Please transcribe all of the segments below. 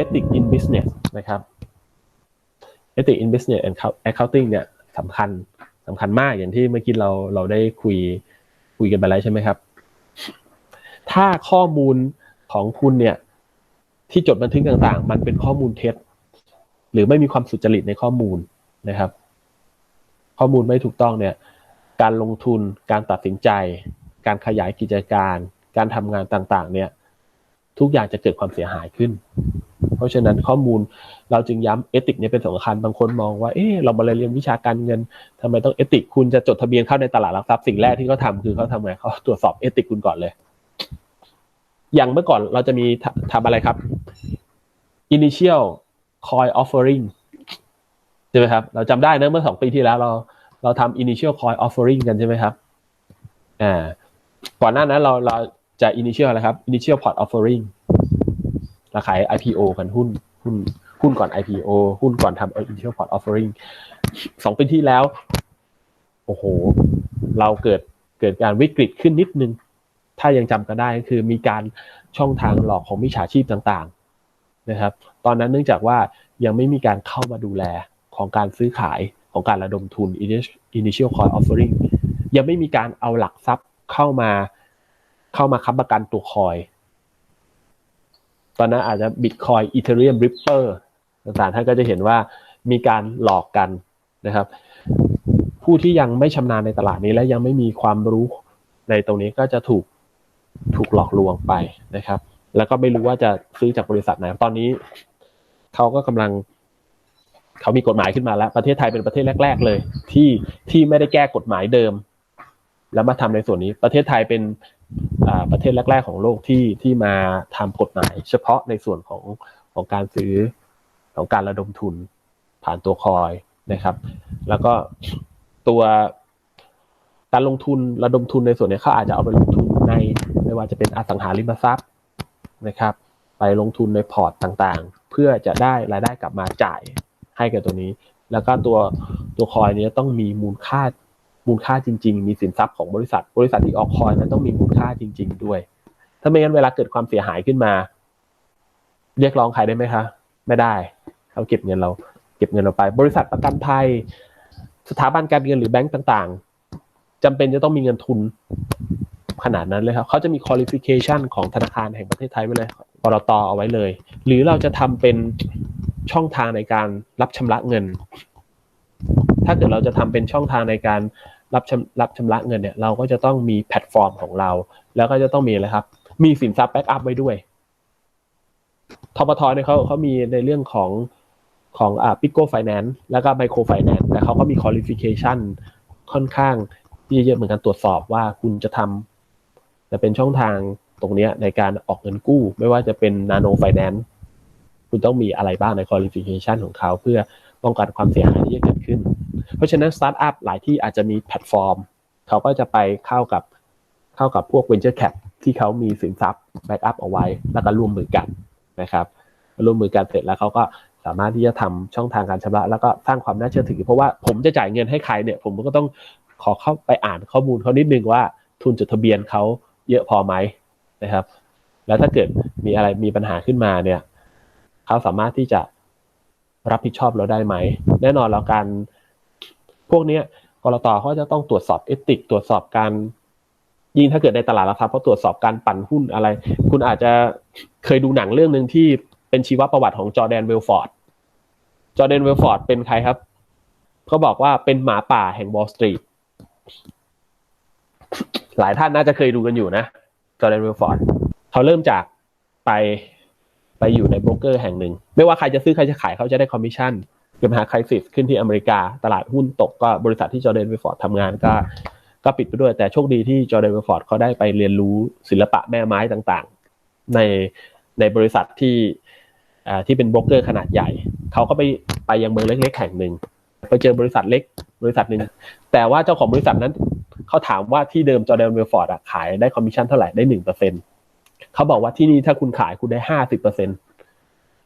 ethic in business นะครับ ethic in business and accounting เนี่ยสำคัญสำคัญมากอย่างที่เมื่อกี้เราเราได้คุยคุยกันไปแล้วใช่ไหมครับ ถ้าข้อมูลของคุณเนี่ยที่จดบันทึกต่างๆ มันเป็นข้อมูลเท็จ หรือไม่มีความสุจริตในข้อมูลนะครับ ข้อมูลไม่ถูกต้องเนี่ย การลงทุนการตัดสินใจ การขยายกิจการ การทำงานต่างๆ เนี่ย ทุกอย่างจะเกิดความเสียหายขึ้น เพราะฉะนั้นข้อมูลเราจึงย้ำเอติกเนี่ยเป็นสำคัญบางคนมองว่าเออเรามาเรียนวิชาการเงินทำไมต้องเอติกคุณจะจดทะเบียนเข้าในตลาดหลักทรัพย์สิ่งแรกที่เขาทาคือเขาทำไงเขาตรวจสอบเอติกคุณก่อนเลย อย่างเมื่อก่อนเราจะมีทำอะไรครับ initial coin offering ใช่ไหมครับเราจำได้นะเมื่อสองปีที่แล้วเราเราทำ initial coin offering กันใช่ไหมครับอ่าก่อนหน้านั้นเราเรา จะ initial อะไรครับ initial port offering เราขาย IPO กันหุ้นหุ้นหุ้นก่อน IPO หุ้นก่อนทำ initial port offering สองปีที่แล้ว โอ้โห เราเกิดเกิดการวิกฤตขึ้นนิดนึง ถ้ายังจำกันได้ก็คือมีการช่องทางหลอกของมิจฉาชีพต่างๆนะครับ ตอนนั้นเนื่องจากว่ายังไม่มีการเข้ามาดูแลของการซื้อขายของการระดมทุน initial coin offering ยังไม่มีการเอาหลักทรัพย์เข้ามา เข้ามาค้ำประกันตัวคอย ตอนนั้นอาจจะ Bitcoin Ethereum Ripper ต่างๆท่านก็จะเห็นว่ามีการหลอกกันนะครับ ผู้ที่ยังไม่ชำนาญในตลาดนี้และยังไม่มีความรู้ในตรงนี้ก็จะถูกถูกหลอกลวงไปนะครับ แล้วก็ไม่รู้ว่าจะซื้อจากบริษัทไหน ตอนนี้เขาก็กำลังเขามีกฎหมายขึ้นมาแล้ว ประเทศไทยเป็นประเทศแรก ๆ เลย ที่ที่ไม่ได้แก้กฎหมายเดิม แล้วมาทำในส่วนนี้ ประเทศไทยเป็นประเทศแรก ๆ ของโลกที่ที่มาทำกฎหมาย เฉพาะในส่วนของของการซื้อของการระดมทุนผ่านตัวคอยนะครับ แล้วก็ตัวการลงทุนระดมทุนในส่วนนี้เขาอาจจะเอาไปลงทุนในไม่ว่าจะเป็นอสังหาริมทรัพย์นะครับ ไปลงทุนในพอร์ตต่างๆ เพื่อจะได้รายได้กลับมาจ่ายให้กับตัวนี้ แล้วก็ตัวตัวคอยนี้ต้องมีมูลค่า มูลค่าจริง ๆ มีสินทรัพย์ของบริษัท บริษัทที่ออกคอยนั้นต้องมีมูลค่าจริง ๆ ด้วย ถ้าไม่งั้นเวลาเกิดความเสียหายขึ้นมา เรียกร้องใครได้ไหมคะ ไม่ได้เขาเก็บเงินเรา เก็บเงินเราไป บริษัทประกันภัย สถาบันการเงินหรือแบงก์ต่างๆจำเป็นจะต้องมีเงินทุนขนาดนั้นเลยครับเขาจะมี qualification ของธนาคารแห่งประเทศไทยไว้เลยปตตเอาไว้เลย หรือเราจะทำเป็นช่องทางในการรับชำระเงิน ถ้าเกิดเราจะทำเป็นช่องทางในการรับชำรับชำระเงินเนี่ย เราก็จะต้องมีแพลตฟอร์มของเรา แล้วก็จะต้องมีอะไรครับ มีสินทรัพย์แบ็กอัพไว้ด้วยทบทเนี่ยเขาเขามีในเรื่องของของอ่าปิโก้ไฟแนนซ์แล้วก็ไมโครไฟแนนซ์แต่เขาก็มีคุณลิฟิเคชันค่อนข้างที่เยอะเหมือนกันตรวจสอบว่าคุณจะทำจะเป็นช่องทางตรงนี้ในการออกเงินกู้ ไม่ว่าจะเป็นนาโนไฟแนนซ์คุณต้องมีอะไรบ้างใน qualification ของเขาเพื่อ ป้องกันความเสียหายที่จะเกิดขึ้น เพราะฉะนั้นสตาร์ทอัพหลายที่อาจจะมีแพลตฟอร์ม เขาก็จะไปเข้ากับเข้ากับพวก venture cap ที่เขามีสินทรัพย์แบ็กอัพเอาไว้ แล้วก็ร่วมมือกันนะครับร่วมมือกันเสร็จแล้วเขาก็สามารถที่จะทำช่องทางการชำระ แล้วก็สร้างความน่าเชื่อถือ เพราะว่าผมจะจ่ายเงินให้ใครเนี่ย ผมก็ต้องขอเข้าไปอ่านข้อมูลเขานิดนึงว่า ทุนจดทะเบียนเขาเยอะพอไหมนะครับ แล้วถ้าเกิดมีอะไรมีปัญหาขึ้นมาเนี่ยเขาสามารถที่จะ รับผิดชอบเราได้ไหม แน่นอนแล้วการพวกนี้กรตเขาจะต้องตรวจสอบเอติกตรวจสอบการยิ่งถ้าเกิดในตลาดราคาเพราตรวจสอบการปั่นหุ้นอะไร คุณอาจจะเคยดูหนังเรื่องหนึ่งที่เป็นชีวประวัติของจอแดนเวลฟอร์ดจอแดนเวลฟอร์ดเป็นใครครับเขาบอกว่าเป็นหมาป่าแห่งวอลสตรีทหลายท่านน่าจะเคยดูกันอยู่นะจอแดนเวลฟอร์ดเขาเริ่มจากไป ไปอยู่ในโบรกเกอร์แห่งหนึ่ง ไม่ว่าใครจะซื้อใครจะขายเขาจะได้คอมมิชชั่นเกิดปัญหาคริสิสขึ้นที่อเมริกา ตลาดหุ้นตกก็บริษัทที่จอร์แดนเวฟอร์ดทำงานก็ก็ปิดไปด้วยแต่โชคดีที่จอร์แดนเวฟอร์ดเขาได้ไปเรียนรู้ศิลปะแม่ไม้ต่างๆ ในในบริษัทที่อ่าที่เป็นโบรกเกอร์ขนาดใหญ่ เขาก็ไปไปยังเมืองเล็กๆแห่งหนึ่งไปเจอบริษัทเล็กบริษัทหนึ่งแต่ว่าเจ้าของบริษัทนั้นเขาถามว่าที่เดิมจอร์แดนเวลฟอร์ดขายได้คอมมิชชั่นเท่าไหร่ได้หนึ่งเปอร์เซ็นต์ เขาบอกว่าที่นี่ถ้าคุณขายคุณได้ห้าสิบเปอร์เซ็นต์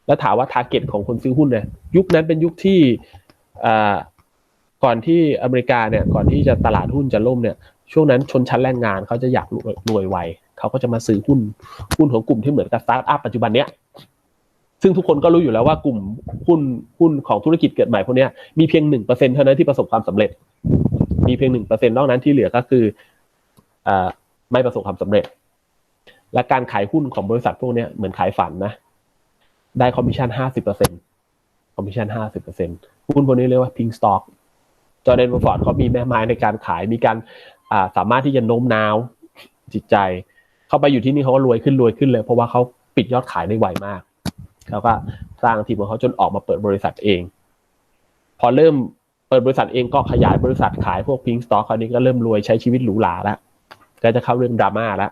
แล้วถามว่าทาร์เก็ตของคนซื้อหุ้นเนี่ยยุคนั้นเป็นยุคที่ก่อนที่อเมริกาเนี่ย ก่อนที่จะตลาดหุ้นจะล่มเนี่ย ช่วงนั้นชนชั้นแรงงานเขาจะอยากรวยไวเขาก็จะมาซื้อหุ้นหุ้นของกลุ่มที่เหมือนกับสตาร์ทอัพปัจจุบันเนี้ยซึ่งทุกคนก็รู้อยู่แล้วว่ากลุ่มหุ้นหุ้นของธุรกิจเกิดใหม่พวกนี้มีเพียงหนึ่งเปอร์เซ็นเท่านั้นที่ประสบความสำเร็จ มีเพียงหนึ่งเปอร์เซ็นนอกนั้นที่เหลือก็คืออไม่ประสบความสำเร็จ และการขายหุ้นของบริษัทพวกนี้เหมือนขายฝันนะ ได้คอมมิชชั่นห้าสิบเปอร์เซ็นคอมมิชชั่นห้าสิบเปอร์เซ็นหุ้นพวกนี้เรียกว่าพิงสต็อกจอร์แดนฟอร์ดเขามีแม่ไม้ในการขายมีการสามารถที่จะโน้มน้าวจิตใจ เข้าไปอยู่ที่นี่เขาก็รวยขึ้นรวยขึ้นเลย เพราะว่าเขาปิดยอดขายได้ไวมากเขาก็สร้างทีมของเขาจนออกมาเปิดบริษัทเอง พอเริ่มเปิดบริษัทเองก็ขยายบริษัทขายพวกพิงสต็อกคราวนี้ก็เริ่มรวยใช้ชีวิตหรูหราแล้วก็จะเข้าเรื่องดราม่าแล้ว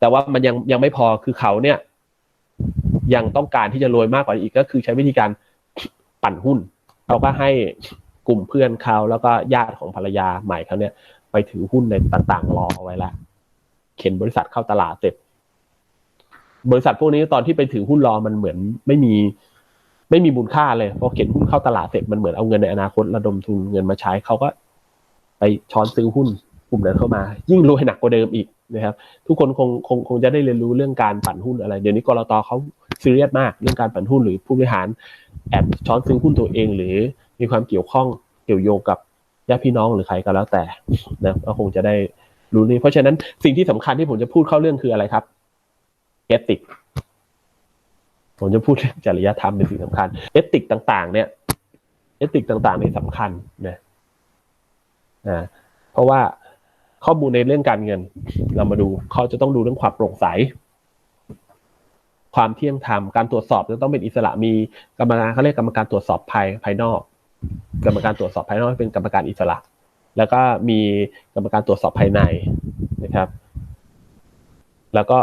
แต่ว่ามันยังยังไม่พอคือเขาเนี่ย ยังต้องการที่จะรวยมากกว่านี้อีกก็คือใช้วิธีการปั่นหุ้นเขาก็ให้กลุ่มเพื่อนเขาแล้วก็ญาติของภรรยาใหม่เขาเนี่ย ไปถือหุ้นในต่างๆรอเอาไว้แล้วเข็นบริษัทเข้าตลาดเสร็จ บริษัทพวกนี้ตอนที่ไปถือหุ้นรอมันเหมือนไม่มีไม่มีมูลค่าเลยพอเข็นหุ้นเข้าตลาดเสร็จมันเหมือนเอาเงินในอนาคตระดมทุนเงินมาใช้เขาก็ ไปช้อนซื้อหุ้นกลุ่มนั้นเข้ามา ยิ่งรวยหนักกว่าเดิมอีก นะครับทุกคนคงคงคงจะได้เรียนรู้เรื่องการปั่นหุ้นอะไร เดี๋ยวนี้กรตเขาซีเรียสมากเรื่องการปั่นหุ้นหรือผู้บริหารแอบช้อนซื้อหุ้นตัวเอง หรือมีความเกี่ยวข้องเกี่ยวโยงกับญาติพี่น้องหรือใครก็แล้วแต่นะก็คงจะได้รู้นี่เพราะฉะนั้นสิ่งที่สำคัญที่ผมจะพูดเข้าเรื่องคืออะไรครับเอติกผมจะพูดเรื่องจริยธรรมเป็นสิ่งสำคัญเอติกต่าง ๆ เนี่ยเอติกต่างๆนี่สำคัญนะนะเพราะว่า ข้อมูลในเรื่องการเงิน เรามาดูเขาจะต้องดูเรื่องความโปร่งใส ความเที่ยงธรรมการตรวจสอบจะต้องเป็นอิสระมีกรรมการเขาเรียกกรรมการตรวจสอบภายภายนอก กรรมการตรวจสอบภายนอกเป็นกรรมการอิสระ แล้วก็มีกรรมการตรวจสอบภายในนะครับ แล้วก็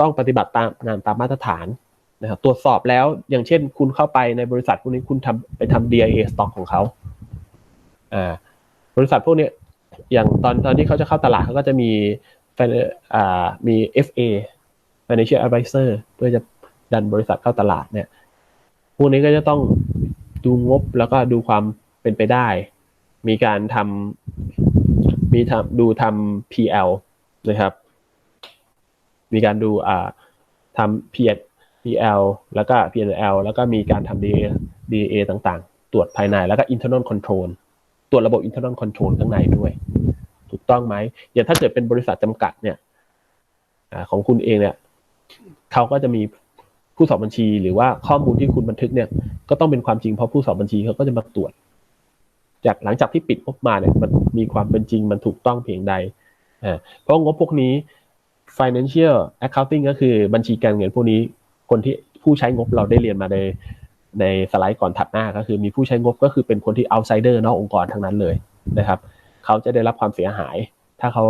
ต้องปฏิบัติตามงานตามมาตรฐานนะครับตรวจสอบแล้วอย่างเช่น คุณเข้าไปในบริษัทพวกนี้คุณทำไปทำ DIA stock ของเขาอ่าบริษัทพวกนี้ อย่างตอนตอนที่เขาจะเข้าตลาดเขาก็จะมีอ่ามี FA financial advisor เพื่อจะดันบริษัทเข้าตลาดเนี่ยพวกนี้ก็จะต้องดูงบแล้วก็ดูความเป็นไปได้ มีการทำมีทำดูทำ PL นะครับ มีการดูอ่าทำ P PL แล้วก็ PNL แล้วก็มีการทำ DA DA ต่างๆ ตรวจภายในแล้วก็ internal control ตรวระบบ internal control ข้างในด้วย ถูกต้องไหมอย่างถ้าเกิดเป็นบริษัทจำกัดเนี่ยอของคุณเองเนี่ยเขาก็จะมีผู้สอบบัญชี หรือว่าข้อมูลที่คุณบันทึกเนี่ย ก็ต้องเป็นความจริงเพราะผู้สอบบัญชีเขาก็จะมาตรวจ จากหลังจากที่ปิดงบมาเนี่ย มันมีความเป็นจริงมันถูกต้องเพียงใดเพราะงบพวกนี้ financial accounting ก็คือบัญชีการเงินพวกนี้ คนที่ผู้ใช้งบเราได้เรียนมาใน ในสไลด์ก่อนถัดหน้าก็คือมีผู้ใช้งบก็คือเป็นคนที่ outsider นอกองค์กรทั้งนั้นเลยนะครับ เขาจะได้รับความเสียหาย ถ้าเขา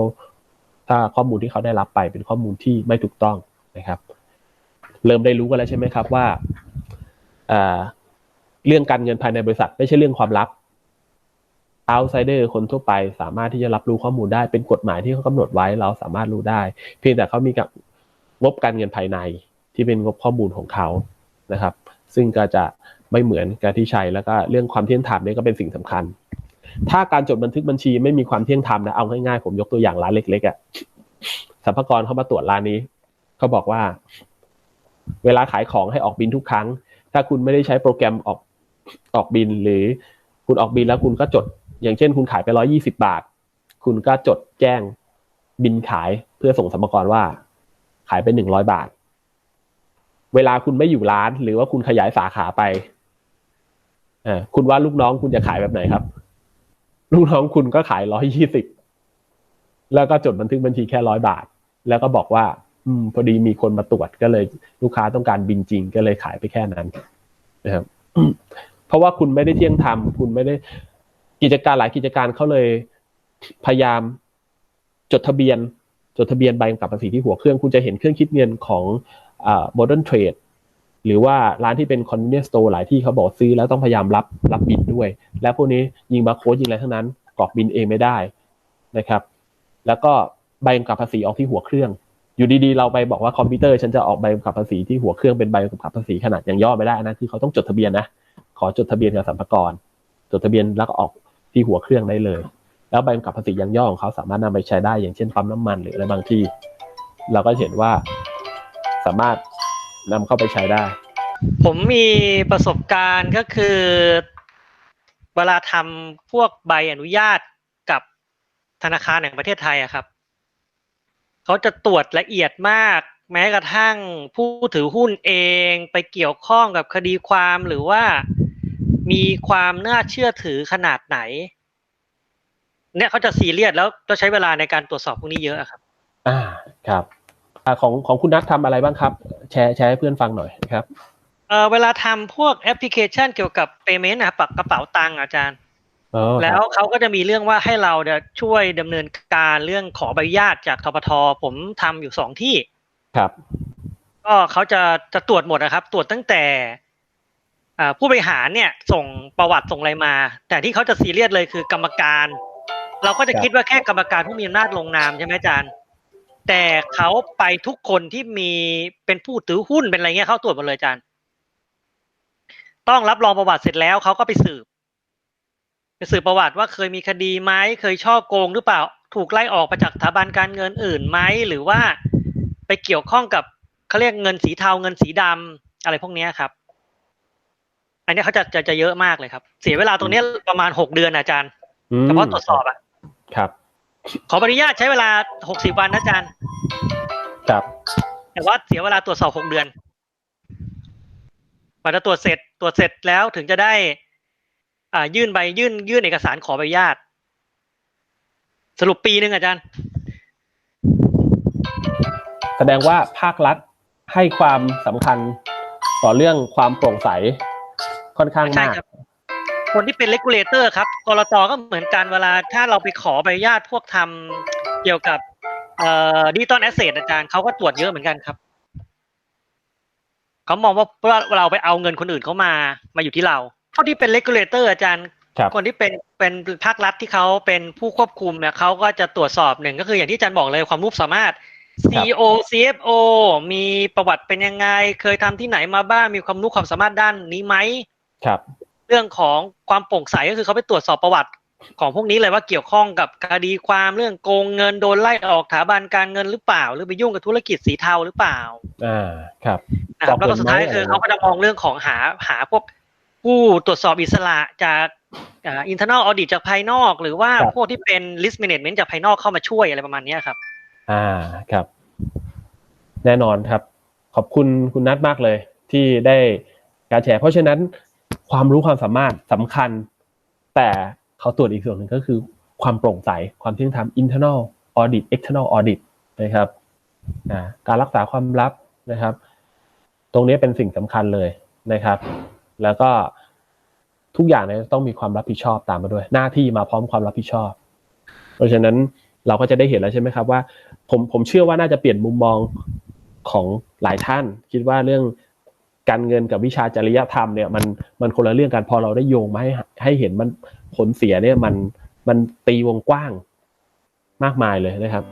ถ้าข้อมูลที่เขาได้รับไปเป็นข้อมูลที่ไม่ถูกต้องนะครับ เริ่มได้รู้กันแล้วใช่ไหมครับว่าเรื่องการเงินภายในบริษัท ไม่ใช่เรื่องความลับ outsider คนทั่วไปสามารถที่จะรับรู้ข้อมูลได้เป็นกฎหมายที่เขากำหนดไว้เราสามารถรู้ได้ เพียงแต่เขามีกับงบการเงินภายในที่เป็นงบข้อมูลของเขานะครับ ซึ่งก็จะไม่เหมือนการที่ใช้แล้วก็เรื่องความเที่ยงธรรมนี่ก็เป็นสิ่งสำคัญ ถ้าการจดบันทึกบัญชีไม่มีความเที่ยงธรรมนะเอาง่ายๆผมยกตัวอย่างร้านเล็กๆอะ่ะสรรพากรเข้ามาตรวจร้านนี้เขาบอกว่า เวลาขายของให้ออกบินทุกครั้ง ถ้าคุณไม่ได้ใช้โปรแกรมออกออกบินหรือคุณออกบินแล้วคุณก็จด อย่างเช่น คุณขายไปร้อยี่สิบาท คุณก็จดแจ้งบินขายเพื่อส่งสรรพากรว่า ขายไปหนึ่งร้อยบาท เวลาคุณไม่อยู่ร้าน หรือว่าคุณขยายสาขาไปอคุณว่าลูกน้องคุณจะขายแบบไหนครับ ลูกน้องคุณก็ขายร้อยยี่สิบแล้วก็จดบันทึกบัญชีแค่ร้อยบาท แล้วก็บอกว่า อืม พอดีมีคนมาตรวจก็เลย ลูกค้าต้องการบินจริงก็เลยขายไปแค่นั้นนะครับเพราะว่าคุณไม่ได้เที่ยงธรรมคุณไม่ได้กิจการหลายกิจการเขาเลย พยายามจดทะเบียนจดทะเบียนใบกำกับภาษีที่หัวเครื่อง คุณจะเห็นเครื่องคิดเงินของ อ่า modern trade หรือว่าร้านที่เป็น convenience store หลายที่เขาบอกซื้อแล้วต้องพยายามรับรับบินด้วย และพวกนี้ยิงบาร์โค้ดยิงอะไรทั้งนั้นกรอกบินเองไม่ได้นะครับ แล้วก็ใบกำกับภาษีออกที่หัวเครื่อง อยู่ดีๆ เราไปบอกว่าคอมพิวเตอร์ฉันจะออกใบกำกับภาษีที่หัวเครื่องเป็นใบกำกับภาษีขนาดอย่างย่อไม่ได้นะคือเขาต้องจดทะเบียนนะขอจดทะเบียนกับสัมภาระจดทะเบียนแล้วก็ออกที่หัวเครื่องได้เลย แล้วใบกำกับภาษียังย่อของเขาสามารถนำไปใช้ได้อย่างเช่นปั๊มน้ำมันหรืออะไรบางที่ เราก็เห็นว่า สามารถนำเข้าไปใช้ได้ ผมมีประสบการณ์ก็คือ เวลาทำพวกใบอนุญาตกับธนาคารแห่งประเทศไทยอะครับเขาจะตรวจละเอียดมาก แม้กระทั่งผู้ถือหุ้นเองไปเกี่ยวข้องกับคดีความหรือว่ามีความน่าเชื่อถือขนาดไหน เนี่ยเขาจะซีเรียสแล้วจะใช้เวลาในการตรวจสอบพวกนี้เยอะอะครับ อ่าครับอ่า ของของคุณนัททำอะไรบ้างครับ แชร์แชร์ให้เพื่อนฟังหน่อยครับเออเวลาทำพวกแอปพลิเคชันเกี่ยวกับ payment นะครับปักกระเป๋าตังค์อาจารย์อ๋อครับแล้วเขาก็จะมีเรื่องว่าให้เราเนี่ยช่วยดำเนินการเรื่องขอใบอนุญาตจากทปทผมทำอยู่สองที่ ครับ ก็เขาจะจะตรวจหมดนะครับ ตรวจตั้งแต่อ่าผู้บริหารเนี่ย ส่งประวัติส่งอะไรมา แต่ที่เขาจะซีเรียสเลยคือกรรมการ เราก็จะคิดว่าแค่กรรมการผู้มีอำนาจลงนามใช่ไหมอาจารย์ แต่เขาไปทุกคนที่มีเป็นผู้ถือหุ้นเป็นอะไรเงี้ยเขาตรวจหมดเลยอาจารย์ ต้องรับรองประวัติเสร็จแล้วเขาก็ไปสืบ ไปสืบประวัติว่าเคยมีคดีไหมเคยช่อโกงหรือเปล่า ถูกไล่ออกไปจากสถาบันการเงินอื่นไหมหรือว่าไปเกี่ยวข้องกับเขาเรียกเงินสีเทาเงินสีดำอะไรพวกเนี้ยครับ อันเนี้ยเขาจะจะจะเยอะมากเลยครับ เสียเวลาตรงเนี้ยประมาณหกเดือนนะอาจารย์อืมเฉพาะตรวจสอบอะครับ ขออนุญาตใช้เวลาหกสิบวันนะอาจารย์ ครับแต่ว่าเสียเวลาตรวจสอบหกเดือนกว่าจะตรวจเสร็จตรวจเสร็จแล้วถึงจะได้ อ่า ยื่นใบยื่น ยื่นเอกสารขอใบอนุญาต สรุปปีหนึ่งอาจารย์ แสดงว่าภาครัฐให้ความสำคัญต่อเรื่องความโปร่งใสค่อนข้างใช่มาก ครับ คนที่เป็นเลกูลเลเตอร์ครับกรตก็เหมือนกันเวลาถ้าเราไปขอใบอนุญาตพวกทำเกี่ยวกับเอ่อดิจิตอลแอสเซทอาจารย์เขาก็ตรวจเยอะเหมือนกันครับเขามองว่าว่าเราไปเอาเงินคนอื่นเขามามาอยู่ที่เราเท่าที่เป็นเลกูลเลเตอร์อาจารย์ครับคนที่เป็นเป็นภาครัฐที่เขาเป็นผู้ควบคุมเนี่ยเขาก็จะตรวจสอบหนึ่งก็คืออย่างที่อาจารย์บอกเลยความรู้สามารถ CEO CFO มีประวัติเป็นยังไง เคยทำที่ไหนมาบ้างมีความรู้ความสามารถด้านนี้ไหมครับ เรื่องของความโปร่งใสก็คือเขาไปตรวจสอบประวัติของพวกนี้เลยว่าเกี่ยวข้องกับคดีความเรื่องโกงเงินโดนไล่ออกสถาบันการเงินหรือเปล่า หรือไปยุ่งกับธุรกิจสีเทาหรือเปล่าอ่าครับนะครับฟแล้วอกเงินก็สุดท้ายไหมคืออะไรเขาก็จะมองเรื่องของหาหาพวกผู้ตรวจสอบอิสระจากอ่า internal audit จากภายนอก หรือว่าครับพวกที่เป็น risk management จากภายนอกเข้ามาช่วยอะไรประมาณเนี้ยครับ อ่าครับ แน่นอนครับ ขอบคุณคุณนัทมากเลยที่ได้การแชร์ เพราะฉะนั้น ความรู้ความสามารถสำคัญ แต่เขาตรวจอีกส่วนหนึ่งก็คือ ความโปร่งใส ความเที่ยงธรรม internal audit external audit นะครับการรักษาความลับนะครับ ตรงนี้เป็นสิ่งสำคัญเลยนะครับ แล้วก็ทุกอย่างเนี่ยต้องมีความรับผิดชอบตามมาด้วย หน้าที่มาพร้อมความรับผิดชอบ เพราะฉะนั้นเราก็จะได้เห็นแล้วใช่ไหมครับว่า ผมผมเชื่อว่าน่าจะเปลี่ยนมุมมองของหลายท่าน คิดว่าเรื่อง การเงินกับวิชาจริยธรรมเนี่ยมันมันคนละเรื่องกันพอเราได้โยงมาให้ให้เห็นมันผลเสียเนี่ยมันมันตีวงกว้างมากมายเลยนะครับ